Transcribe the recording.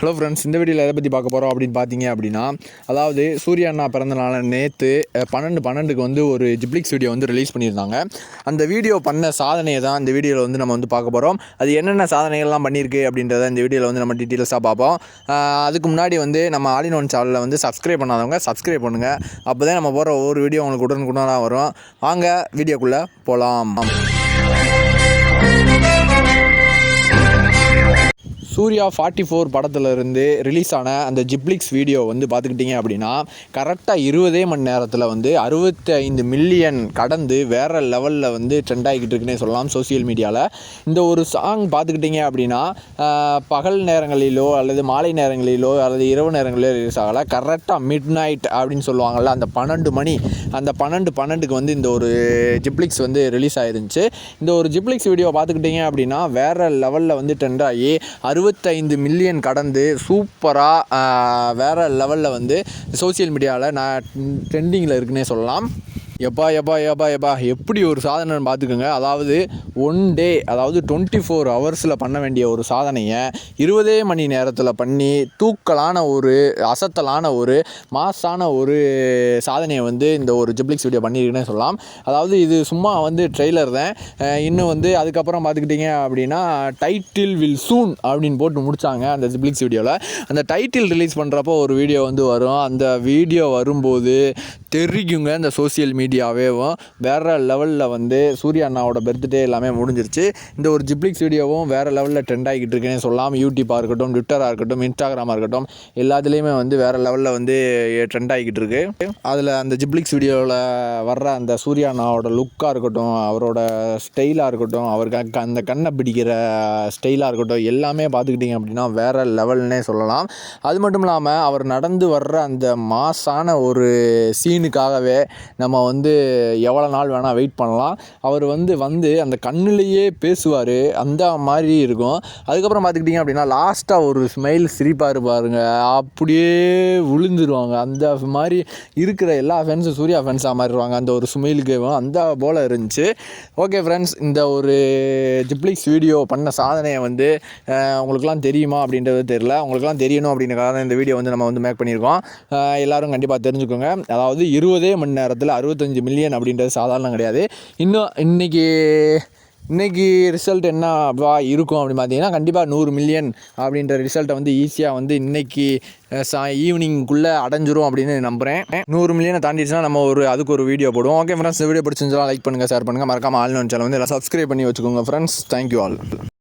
Hello friends இந்த வீடியோவில் எதை பற்றி பார்க்க போகிறோம் அப்படின்னு பார்த்தீங்க அப்படின்னா அதாவது சூர்யா அண்ணா பிறந்த நாள் நேற்று பன்னெண்டு பன்னெண்டுக்கு வந்து ஒரு ஜிப்ளிக்ஸ் வீடியோ வந்து ரிலீஸ் பண்ணியிருந்தாங்க. அந்த வீடியோ பண்ண சாதனையை தான் இந்த வீடியோவில் வந்து நம்ம வந்து பார்க்க போகிறோம் அது என்னென்ன சாதனைகள்லாம் பண்ணியிருக்கு அப்படின்றத இந்த வீடியோவில் வந்து நம்ம டீட்டெயில்ஸாக பார்ப்போம். அதுக்கு முன்னாடி வந்து நம்ம ஆலின் ஒன் சேனலில் வந்து சப்ஸ்கிரைப் பண்ணாதவங்க சப்ஸ்கிரைப் பண்ணுங்கள் அப்போ தான் நம்ம போகிற ஒவ்வொரு வீடியோ உங்களுக்கு உடனுக்குடனாக வரும். வாங்க வீடியோக்குள்ளே போகலாம் சூர்யா ஃபார்ட்டி ஃபோர் படத்துலேருந்து ரிலீஸ் ஆன அந்த ஜிப்ளிக்ஸ் வீடியோ வந்து பார்த்துக்கிட்டிங்க அப்படின்னா கரெக்டாக இருபதே மணி நேரத்தில் வந்து அறுபத்தி ஐந்து மில்லியன் கடந்து வேறு லெவலில் வந்து ட்ரெண்ட் ஆகிக்கிட்டு இருக்குன்னே சொல்லலாம் சோஷியல் மீடியாவில் இந்த ஒரு சாங் பார்த்துக்கிட்டிங்க அப்படின்னா பகல் நேரங்களிலோ அல்லது மாலை நேரங்களிலோ அல்லது இரவு நேரங்களிலோ ரிலீஸ் ஆகலை. கரெக்டாக மிட் நைட் அப்படின்னு சொல்லுவாங்கள்ல அந்த பன்னெண்டு மணி அந்த பன்னெண்டு பன்னெண்டுக்கு வந்து இந்த ஒரு ஜிப்ளிக்ஸ் வந்து ரிலீஸ் ஆயிருந்துச்சு. இந்த ஒரு ஜிப்ளிக்ஸ் வீடியோ பார்த்துக்கிட்டிங்க அப்படின்னா வேறு லெவலில் வந்து ட்ரெண்ட் ஆகி இருபத்தைந்து மில்லியன் கடந்து சூப்பராக வேறு லெவலில் வந்து சோஷியல் மீடியாவில் நான் ட்ரெண்டிங்கில் இருக்குன்னே சொல்லலாம். எப்பா எப்பா எப்பா எப்பா. எப்படி ஒரு சாதனைன்னு பார்த்துக்கோங்க. அதாவது ஒன் டே அதாவது டுவெண்ட்டி ஃபோர் ஹவர்ஸில் பண்ண வேண்டிய ஒரு சாதனையை இருபதே மணி நேரத்தில் பண்ணி தூக்கலான ஒரு அசத்தலான ஒரு மாஸான ஒரு சாதனையை வந்து இந்த ஒரு ஜிப்ளிக்ஸ் வீடியோ பண்ணியிருக்குன்னு சொல்லலாம். அதாவது இது சும்மா வந்து ட்ரெய்லர் தான். இன்னும் வந்து அதுக்கப்புறம் பார்த்துக்கிட்டிங்க அப்படின்னா டைட்டில் வில் சூன் அப்படின்னு போட்டு முடித்தாங்க அந்த ஜிப்ளிக்ஸ் வீடியோவில் அந்த டைட்டில் ரிலீஸ் பண்ணுறப்போ ஒரு வீடியோ வந்து வரும். அந்த வீடியோ வரும்போது தெரிக்குங்க இந்த சோஷியல் மீடியாவேவும் வேறு லெவலில் வந்து சூர்யா அண்ணாவோட பர்த்டே எல்லாமே முடிஞ்சிருச்சு. இந்த ஒரு ஜிப்ளிக்ஸ் வீடியோவும் வேறு லெவலில் ட்ரெண்ட் ஆகிக்கிட்டு இருக்குன்னு சொல்லலாம் யூடியூப்பாக இருக்கட்டும் ட்விட்டராக இருக்கட்டும் இன்ஸ்டாகிராமாக இருக்கட்டும் எல்லாத்துலேயுமே வந்து வேறு லெவலில் வந்து ட்ரெண்ட் ஆகிக்கிட்டு இருக்குது அதில் அந்த ஜிப்ளிக்ஸ் வீடியோவில் வர்ற அந்த சூர்யா அண்ணாவோட லுக்காக இருக்கட்டும் அவரோட ஸ்டைலாக இருக்கட்டும் அவருக்கு அந்த கண்ணை பிடிக்கிற ஸ்டைலாக இருக்கட்டும் எல்லாமே பார்த்துக்கிட்டிங்க அப்படின்னா வேறு லெவல்னே சொல்லலாம். அது மட்டும் இல்லாமல் அவர் நடந்து வர்ற அந்த மாஸான ஒரு சீன் சீனுக்காகவே நம்ம வந்து எவ்வளோ நாள் வேணால் வெயிட் பண்ணலாம். அவர் வந்து வந்து அந்த கண்ணுலேயே பேசுவார். அந்த மாதிரி இருக்கும். அதுக்கப்புறம் பார்த்துக்கிட்டிங்க அப்படின்னா லாஸ்ட்டாக ஒரு ஸ்மைல் சிரிப்பாக பாருங்க. அப்படியே விழுந்துருவாங்க. அந்த மாதிரி இருக்கிற எல்லா ஃபேன்ஸும் சூர்யா ஃபேன்ஸாக மாறிடுவாங்க. அந்த ஒரு ஸ்மைலுக்கு அந்த போல் இருந்துச்சு. ஓகே ஃப்ரெண்ட்ஸ் இந்த ஒரு ஜிப்ளிக்ஸ் வீடியோ பண்ண சாதனையை வந்து உங்களுக்குலாம் தெரியுமா அப்படின்றது தெரியல. உங்களுக்குலாம் தெரியணும் அப்படின்றக்காக தான் இந்த வீடியோ வந்து நம்ம வந்து மேக் பண்ணியிருக்கோம். எல்லோரும் எல்லாரும் கண்டிப்பாக தெரிஞ்சுக்கோங்க. அதாவது இருபதே மணி நேரத்தில் அறுபத்தஞ்சு மில்லியன் அப்படின்றது சாதாரணம் கிடையாது. இன்னும் இன்றைக்கி இன்னைக்கு ரிசல்ட் என்ன இருக்கும் அப்படின்னு பார்த்தீங்கன்னா கண்டிப்பாக நூறு மில்லியன் அப்படின்ற ரிசல்ட்டை வந்து ஈஸியாக வந்து இன்னைக்கு சா ஈவினிங்குள்ளே அடைஞ்சிரும் அப்படின்னு நம்புகிறேன் நூறு மில்லியனை தாண்டிடுச்சுன்னா நம்ம ஒரு அதுக்கு ஒரு வீடியோ போடுவோம். ஓகே ஃப்ரெண்ட்ஸ் இந்த வீடியோ பிடிச்சிருந்தாலும் லைக் பண்ணுங்கள் ஷேர் பண்ணுங்கள் மறக்காமல் ஆல் சேனல் வந்து எல்லாம் சப்ஸ்கிரைப் பண்ணி வச்சுக்கோங்க ஃப்ரெண்ட்ஸ் தேங்க்யூ ஆல்